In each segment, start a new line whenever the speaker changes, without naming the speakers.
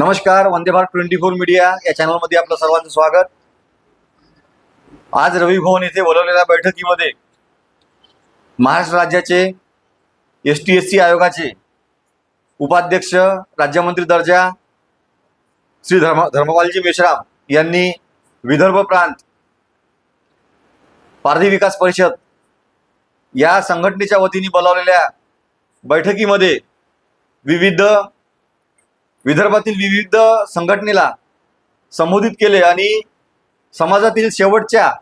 नमस्कार Vande Bharat twenty four media या चॅनलमध्ये आपलं सर्वांचं स्वागत. आज रवी भवन येथे बोलवलेल्या बैठकीमध्ये महाराष्ट्र राज्याचे एस टी एस सी आयोगाचे उपाध्यक्ष राज्यमंत्री दर्जा श्री धर्म धर्मपालजी मेश्राम यांनी विदर्भ प्रांत पारधी विकास परिषद या संघटनेच्या वतीने बोलावलेल्या बैठकीमध्ये विविध विदर्भातील विविध संघटनेला संबोधित केले आणि समाजातील शेवटच्या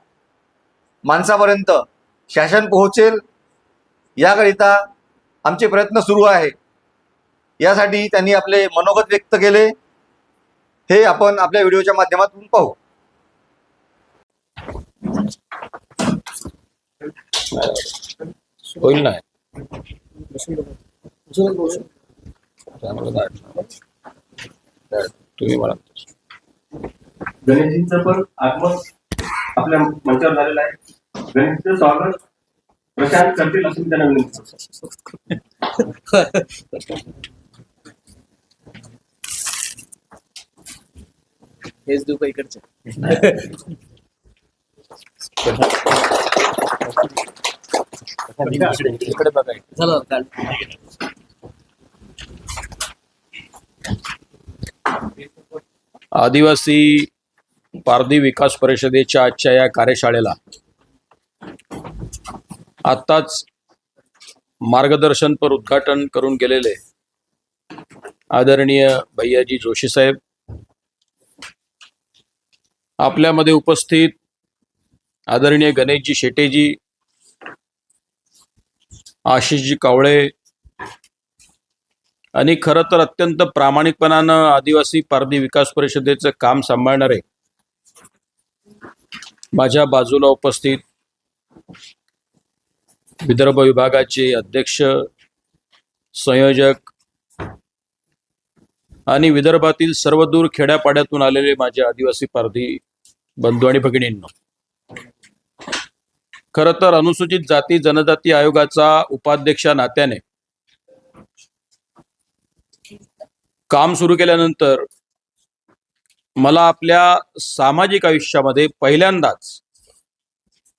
माणसापर्यंत शासन पोहोचेल याकरिता आमचे प्रयत्न सुरू आहे. यासाठी त्यांनी आपले मनोगत व्यक्त केले. हे आपण आपल्या व्हिडिओच्या माध्यमातून पाहू.
होईल ना? नाही. तुम्ही म्हणा
गणेशजींचं पण आगमन आपल्या मंचावर झालेलं आहे. गणेशजींचं स्वागत प्रशांत करतील असं मी त्यांना विनंती. करतो.
हेच देऊ का इकडचे.
इकडे बघा.
झालं काल
आदिवासी पारधी विकास परिषदेच्या आजच्या या कार्यशाळेला आत्ताच मार्गदर्शनपर उद्घाटन करून गेलेले आदरणीय भैयाजी जोशी साहेब. आपल्यामध्ये उपस्थित आदरणीय गणेशजी शेटेजी आशिषजी कावळे आणि खरं तर अत्यंत प्रामाणिकपणानं आदिवासी पारधी विकास परिषदेचं काम सांभाळणारे माझ्या बाजूला उपस्थित विदर्भ विभागाचे अध्यक्ष संयोजक आणि विदर्भातील सर्वदूर खेड्यापाड्यातून आलेले माझे आदिवासी पारधी बंधू आणि भगिनींना खरं तर अनुसूचित जाती जनजाती आयोगाचा उपाध्यक्षा नात्याने काम सुरू केल्यानंतर मला आपल्या सामाजिक आयुष्यामध्ये पहिल्यांदाच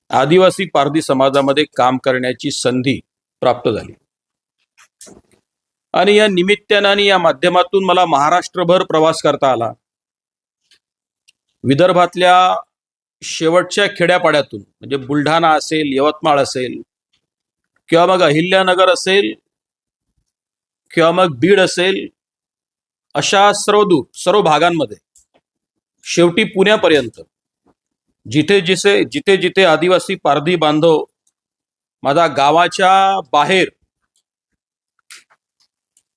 आदिवासी पारधी समाजामध्ये काम करण्याची संधी प्राप्त झाली. आणि या निमित्तानं आणि या माध्यमातून मला महाराष्ट्रभर प्रवास करता आला. विदर्भातल्या शेवटच्या खेड्यापाड्यातून म्हणजे बुलढाणा असेल यवतमाळ असेल किंवा मग अहिल्यानगर असेल किंवा मग बीड असेल अशा सर्व दूर सर्व भागांमध्ये शेवटी पुण्यापर्यंत जिथे जिथे जिथे जिथे आदिवासी पारधी बांधव माझा गावाच्या बाहेर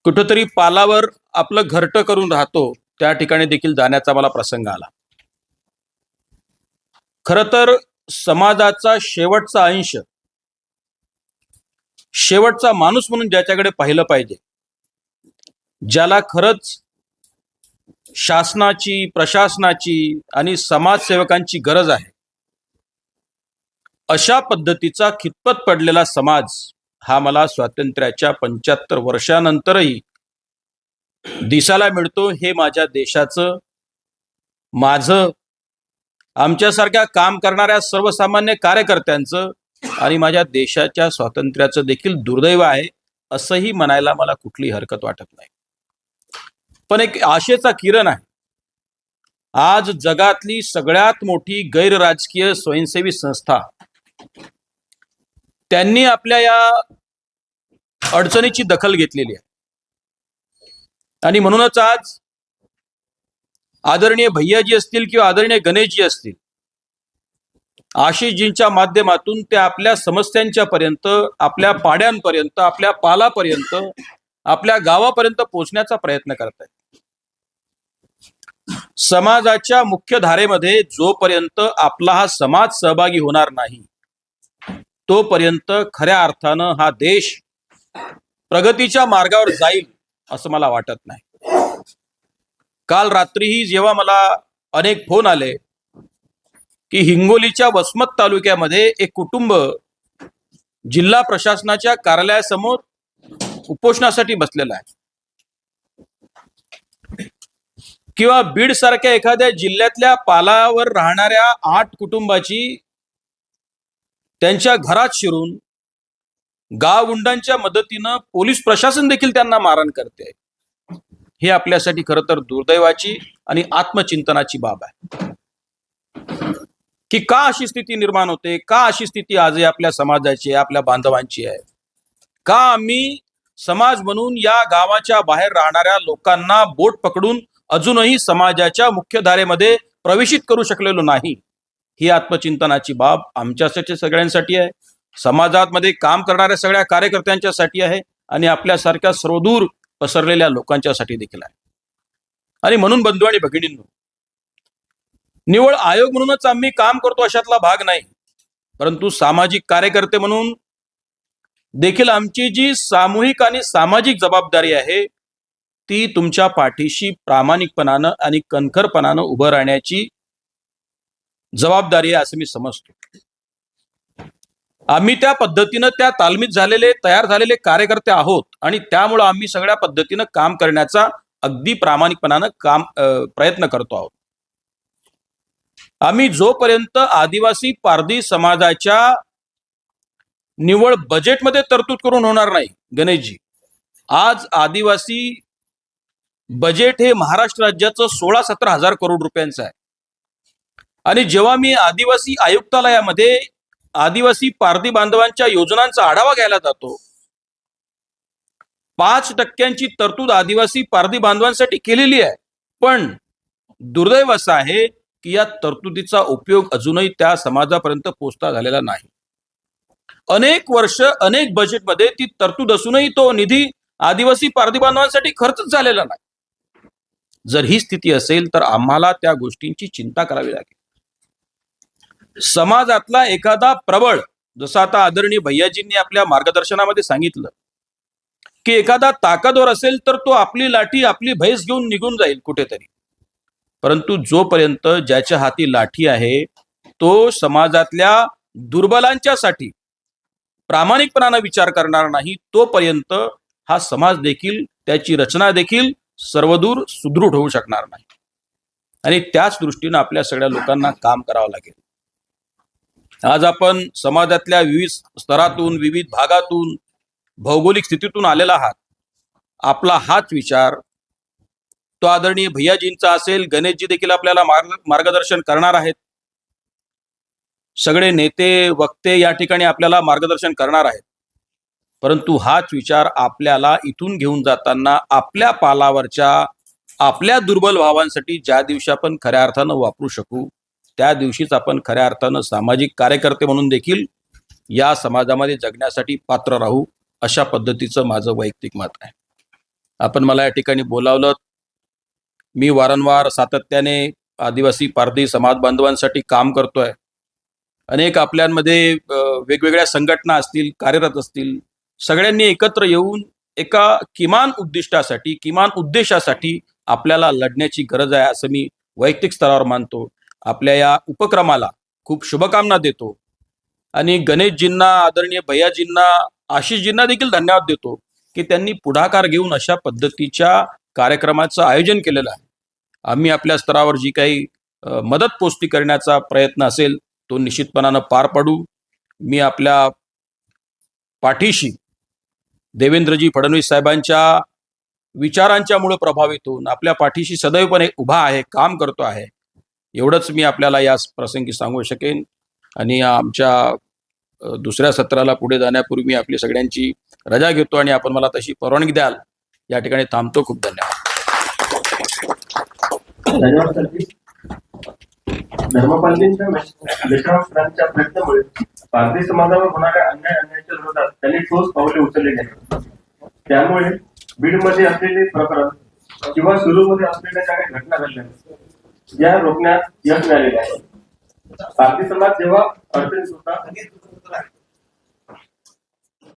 कुठंतरी पालावर आपलं घरटं करून राहतो त्या ठिकाणी देखील जाण्याचा मला प्रसंग आला. खर तर समाजाचा शेवटचा अंश शेवटचा माणूस म्हणून ज्याच्याकडे पाहिलं पाहिजे ज्याला खरंच शासनाची प्रशासनाची आणि समाजसेवकांची गरज आहे. अशा पद्धतीचा खितपत पडलेला समाज हा मला स्वातंत्र्याच्या पंच्याहत्तर वर्षानंतरही दिसायला मिळतो. हे माझ्या देशाचं माझं आमच्यासारख्या काम करणाऱ्या सर्वसामान्य कार्यकर्त्यांचं आणि माझ्या देशाच्या स्वातंत्र्याचं देखील दुर्दैव आहे असंही म्हणायला मला कुठली हरकत वाटत नाही. पण एक आशेचा किरण आहे. आज जगातली सगळ्यात मोठी गैरराजकीय स्वयंसेवी संस्था त्यांनी आपल्या या अडचणीची दखल घेतलेली आहे. आणि म्हणूनच आज आदरणीय भैयाजी असतील किंवा आदरणीय गणेशजी असतील आशिषजींच्या माध्यमातून ते आपल्या समस्यांच्या पर्यंत आपल्या पाड्यांपर्यंत आपल्या पालापर्यंत आपल्या गावापर्यंत पोहोचण्याचा प्रयत्न करत आहेत समाजाच्या मुख्य धारेमध्ये जोपर्यंत आपला हा समाज सहभागी होणार नाही तोपर्यंत खऱ्या अर्थानं हा देश प्रगतीच्या मार्गावर जाईल असं मला वाटत नाही. काल रात्रीही जेव्हा मला अनेक फोन आले की हिंगोलीच्या वसमत तालुक्यामध्ये एक कुटुंब जिल्हा प्रशासनाच्या कार्यालयासमोर उपोषणासाठी बसलेलं आहे. किंवा बीड सारख्या एखाद्या जिल्ह्यातल्या पालावर राहणाऱ्या आठ कुटुंबाची त्यांच्या घरात शिरून गावगुंडांच्या मदतीनं पोलीस प्रशासन देखील त्यांना मारण करते. हे आपल्यासाठी खरं तर दुर्दैवाची आणि आत्मचिंतनाची बाब आहे. की का अशी स्थिती निर्माण होते? का अशी स्थिती आजही आपल्या समाजाची आहे आपल्या बांधवांची आहे? का आम्ही समाज म्हणून या गावाच्या बाहेर राहणाऱ्या लोकांना बोट पकडून अजूनही समाजाच्या मुख्यधारेमध्ये प्रवेशित करू शकलेलो नाही. ही आत्मचिंतनाची बाब आमच्यासाठी सगळ्यांसाठी आहे. समाजामध्ये काम करणाऱ्या सगळ्या कार्यकर्त्यांच्यासाठी आहे आणि आपल्यासारख्या सर्वदूर पसरलेल्या लोकांच्यासाठी देखील आहे. आणि म्हणून बंधू आणि भगिनींनो निवळ आयोग म्हणूनच आम्ही काम करतो अशातला भाग नाही. परंतु सामाजिक कार्यकर्ते म्हणून देखील आमची जी सामूहिक आणि सामाजिक जबाबदारी आहे ती तुमच्या पाठीशी प्रामाणिकपणानं आणि कणखरपणानं उभं राहण्याची जबाबदारी आहे असं मी समजतो. आम्ही त्या पद्धतीनं त्या तालमीत झालेले तयार झालेले कार्यकर्ते आहोत आणि त्यामुळं आम्ही सगळ्या पद्धतीनं काम करण्याचा अगदी प्रामाणिकपणानं काम प्रयत्न करतो आहोत. आम्ही जोपर्यंत आदिवासी पारधी समाजाच्या निवळ बजेटमध्ये तरतूद करून होणार नाही गणेशजी आज आदिवासी बजेट हे महाराष्ट्र राज्याचं सोळा सतरा हजार करोड रुपयांचं आहे. आणि जेव्हा मी आदिवासी आयुक्तालयामध्ये आदिवासी पारधी बांधवांच्या योजनांचा आढावा घ्यायला जातो पाच टक्क्यांची तरतूद आदिवासी पारधी बांधवांसाठी केलेली आहे. पण दुर्दैव असं आहे की या तरतुदीचा उपयोग अजूनही त्या समाजापर्यंत पोहोचता झालेला नाही. अनेक वर्ष अनेक बजेटमध्ये ती तरतूद असूनही तो निधी आदिवासी पारधी बांधवांसाठी खर्चच झालेला नाही. जर ही स्थिती असेल तर आम्हाला त्या गोष्टींची चिंता करावी लागेल. समाजातला एखादा प्रबळ जसं आता आदरणीय भैयाजींनी आपल्या मार्गदर्शनामध्ये सांगितलं की एखादा ताकदवर असेल तर तो आपली लाठी आपली भैस घेऊन निघून जाईल कुठेतरी. परंतु जोपर्यंत ज्याच्या हाती लाठी आहे तो समाजातल्या दुर्बलांच्यासाठी प्रामाणिकपणानं विचार करणार नाही तोपर्यंत हा समाज देखील त्याची रचना देखील सर्वदूर सुदृढ होऊ शकणार नाही. आणि त्याच दृष्टीनं आपल्या सगळ्या लोकांना काम करावं लागेल. आज आपण समाजातल्या विविध स्तरातून विविध भागातून भौगोलिक स्थितीतून आलेला आहात. आपला हाच विचार तो आदरणीय भैयाजींचा असेल गणेशजी देखील आपल्याला मार्ग मार्गदर्शन करणार आहेत. सगळे नेते वक्ते या ठिकाणी आपल्याला मार्गदर्शन करणार आहेत. परंतु हाच विचार आपल्याला इथून घेऊन जाताना आपल्या पालावरच्या आपल्या दुर्बल भावांसाठी ज्या दिवशी आपण खऱ्या अर्थानं वापरू शकू त्या दिवशीच आपण खऱ्या अर्थानं सामाजिक कार्यकर्ते म्हणून देखील या समाजामध्ये जगण्यासाठी पात्र राहू अशा पद्धतीचं माझं वैयक्तिक मत आहे. आपण मला या ठिकाणी बोलावलं. मी वारंवार सातत्याने आदिवासी पारधी समाज बांधवांसाठी काम करतोय. अनेक आपल्यांमध्ये वेगवेगळ्या संघटना असतील कार्यरत असतील सगळ्यांनी एकत्र येऊन एका किमान उद्दिष्टासाठी किमान उद्देशासाठी आपल्याला लढण्याची गरज आहे असं मी वैयक्तिक स्तरावर मानतो. आपल्या या उपक्रमाला खूप शुभकामना देतो. आणि गणेशजींना आदरणीय भैयाजींना आशिषजींना देखील धन्यवाद देतो की त्यांनी पुढाकार घेऊन अशा पद्धतीच्या कार्यक्रमाचं आयोजन केलेलं आहे. आम्ही आपल्या स्तरावर जी काही मदत पोचती करण्याचा प्रयत्न असेल तो निश्चितपणानं पार पाडू. मी आपल्या पाठीशी देवेंद्रजी फडणवीस साहेबांच्या विचारांच्या मुळे प्रभावित होऊन आपल्या पाठीशी सदैवपणे उभा आहे काम करतो आहे एवढंच मी आपल्याला या प्रसंगी सांगू शकेन. आणि आमच्या दुसऱ्या सत्राला पुढे जाण्यापूर्वी मी आपली सगळ्यांची रजा घेतो आणि आपण मला तशी परवानगी द्याल. या ठिकाणी थांबतो. खूप धन्यवाद.
धन्यवाद धर्मपालजींच्या प्रयत्नामुळे भारतीय समाजावर होणाऱ्या अन्याय विरोधात त्यांनी ठोस पावले उचलले नाही त्यामुळे बीडमध्ये असलेले प्रकरण किंवा सुरूमध्ये असलेल्या ज्या काही घटना घडल्या या रोखण्यात यश मिळालेले आहे. भारतीय समाज जेव्हा अडचणीत होता